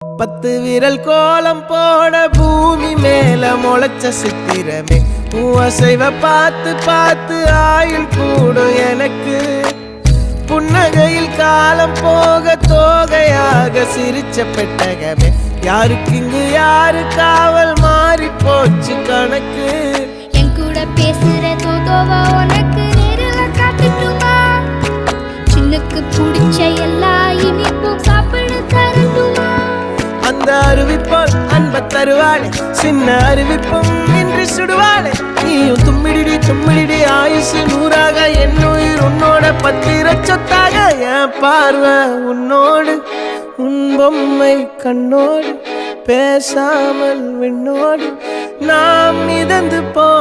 பத்து விரல் கோலம் போட பூமி மேல முளைச்ச சித்திரமே. உன் அசைவ பார்த்து பார்த்து ஆயுள் கூடும் எனக்கு. புன்னகையில் காலம் போக தோகையாக சிரிச்ச பெட்டகமே. யாருக்கு இங்கு யாரு காவல் மாறி போச்சு கணக்கு? என் கூட பேசுற தோதோவா உனக்கு நேரில் காட்டுட்டுமா? சின்னுக்கு பிடிச்ச எல்லா இனிப்பு அந்த அறிவிப்பால் அன்ப தருவாளே. சின்ன அறிவிப்பும் இன்று சுடுவாளே. நீயும் தும்மிடிடி தும்மிடிடி ஆயுசு நூறாக. என் உயிர் உன்னோட பத்திர சொத்தாக. என் பார்வை உன்னோடு உன் பொம்மை கண்ணோடு பேசாமல் விண்ணோடு. நாம் மிதந்து போ